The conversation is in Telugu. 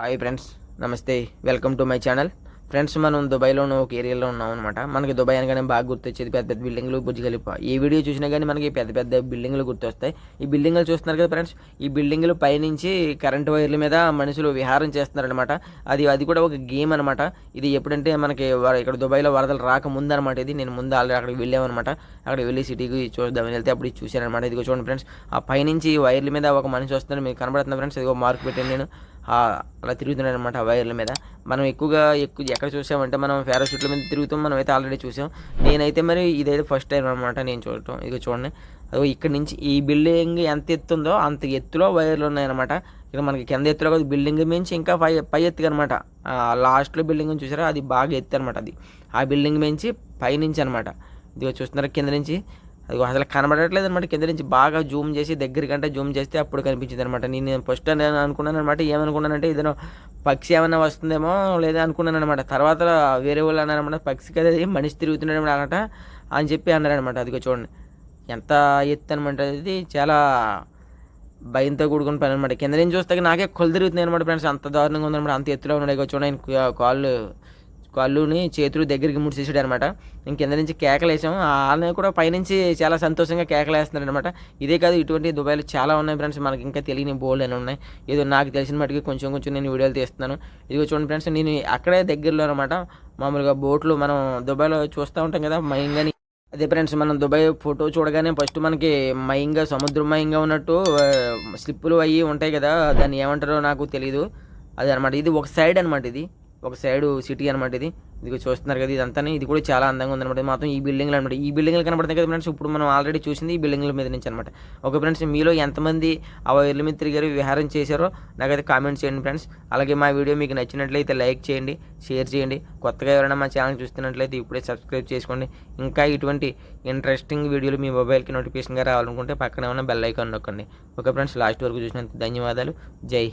హాయ్ ఫ్రెండ్స్ నమస్తే. Welcome to my channel. Friends మనం దుబాయ్లోని ఒక ఏరియాలో ఉన్నాం అనమాట మనకి దుబాయ్ అనగానే బాగా గుర్తొచ్చేది పెద్ద పెద్ద బిల్డింగ్లు బుర్జ్ ఖలీఫా ఏ వీడియో చూసినా కానీ మనకి పెద్ద పెద్ద బిల్డింగ్లు గుర్తొస్తాయి. ఈ బిల్డింగ్లు చూస్తున్నారు కదా ఫ్రెండ్స్ ఈ బిల్డింగ్లు పైనుంచి కరెంట్ వైర్ల మీద మనుషులు విహారం చేస్తున్నారనమాట అది అది కూడా ఒక గేమ్ అనమాట ఇది ఎప్పుడంటే మనకి ఇక్కడ దుబాయ్లో వరదలు రాకముందు అనమాట ఇది. నేను ముందు ఆల్రెడీ అక్కడికి వెళ్ళామన్నమాట. అక్కడికి వెళ్ళి సిటీకి చూద్దామని వెళ్తే అప్పుడు ఇది అనమాట ఇదిగో చూడండి ఫ్రెండ్స్ ఆ పైనుంచి వైర్ల మీద ఒక మనిషి వస్తున్నారు మీకు కనబడుతుంది ఫ్రెండ్స్ ఇదిగో మార్క్ పెట్టాను నేను. అలా తిరుగుతున్నాయి అనమాట ఆ వైర్ల మీద. మనం ఎక్కువగా ఎక్కువ ఎక్కడ చూసామంటే మనం పారాషూట్ల మీద తిరుగుతాం మనం అయితే ఆల్రెడీ చూసాం. నేనైతే మరి ఇదైతే ఫస్ట్ టైం అనమాట నేను చూడటం ఇదిగో చూడండి. అదో ఇక్కడ నుంచి ఈ బిల్డింగ్ ఎంత ఎత్తు ఉందో అంత ఎత్తులో వైర్లు ఉన్నాయన్నమాట. ఇక్కడ మనకి కింద ఎత్తులో కాదు బిల్డింగ్ మించి ఇంకా పై పై ఎత్తుగా అనమాట లాస్ట్లో బిల్డింగ్ చూసారా? అది బాగా ఎత్తు అనమాట అది. ఆ బిల్డింగ్ మించి పైనుంచి అనమాట ఇదిగో చూస్తున్నారా? కింద నుంచి. అది అసలు కనబడట్లేదు అనమాట కింద నుంచి బాగా జూమ్ చేసి దగ్గరికంటే జూమ్ చేస్తే అప్పుడు కనిపించింది అనమాట నేను ఫస్ట్ నేను అనుకున్నాను అనమాట ఏమనుకున్నానంటే ఏదైనా పక్షి ఏమైనా వస్తుందేమో లేదా అనుకున్నాను అనమాట తర్వాత వేరే వాళ్ళు అన్నారనమాట పక్షి కదా అది మనిషి తిరుగుతున్నాడు అనమాట అని చెప్పి అన్నారనమాట అదిగో చూడండి. ఎంత ఎత్తు అనమాట ఇది. చాలా భయంతో కూడుకున్న పని అనమాట కింద నుంచి చూస్తే నాకే కొలు తిరుగుతున్నాయి అనమాట ఫ్రెండ్స్. అంత దారుణంగా ఉందన్నమాట. అంత ఎత్తులో ఉన్నాడు. ఇగో చూడండి కాళ్ళు కళ్ళుని చేతులు దగ్గరికి ముడిచేసాడు అనమాట ఇంక కింద నుంచి కేకలు వేసాం వాళ్ళని కూడా పైనుంచి చాలా సంతోషంగా కేకలేస్తున్నారు అనమాట ఇదే కాదు ఇటువంటి దుబాయ్లో చాలా ఉన్నాయి ఫ్రెండ్స్. మనకి ఇంకా తెలియని బోల్డ్ అని ఉన్నాయి. ఏదో నాకు తెలిసిన మటుకి కొంచెం కొంచెం నేను వీడియోలు తీస్తున్నాను. ఇదిగో చూడండి ఫ్రెండ్స్ నేను అక్కడే దగ్గరలో అనమాట మామూలుగా బోట్లు మనం దుబాయ్లో చూస్తూ ఉంటాం కదా మయంగాని అదే ఫ్రెండ్స్ మనం దుబాయ్ ఫోటో చూడగానే ఫస్ట్ మనకి మయంగా సముద్రమయంగా ఉన్నట్టు స్లిప్పులు అవి ఉంటాయి కదా దాన్ని ఏమంటారో నాకు తెలియదు అది అనమాట ఇది ఒక సైడ్ అనమాట ఇది. ఒక సైడ్ సిటీ అనమాట ఇది. ఇది చూస్తున్నారు కదా ఇదంతా ఇది కూడా చాలా అందంగా ఉందన్నమాట. మాత్రం ఈ బిల్డింగ్లు అనమాట ఈ బిల్డింగ్లు కనబడతాయి కదా ఫ్రెండ్స్. ఇప్పుడు మనం ఆల్రెడీ చూసింది ఈ బిల్డింగ్ల మీద నుంచి అనమాట ఓకే ఫ్రెండ్స్ మీలో ఎంతమంది ఆ ఇళ్ళ మీద తిరిగారు విహారం చేశారో నాకైతే కామెంట్ చేయండి ఫ్రెండ్స్. అలాగే మా వీడియో మీకు నచ్చినట్లయితే లైక్ చేయండి షేర్ చేయండి. కొత్తగా ఎవరైనా మా ఛానల్ చూస్తున్నట్లయితే ఇప్పుడే సబ్స్క్రైబ్ చేసుకోండి. ఇంకా ఇటువంటి ఇంట్రెస్టింగ్ వీడియోలు మీ మొబైల్కి నోటిఫికేషన్గా రావాలనుకుంటే పక్కనే ఉన్న బెల్ ఐకాన్ నొక్కండి. ఓకే ఫ్రెండ్స్ లాస్ట్ వరకు చూసినందుకు ధన్యవాదాలు. జై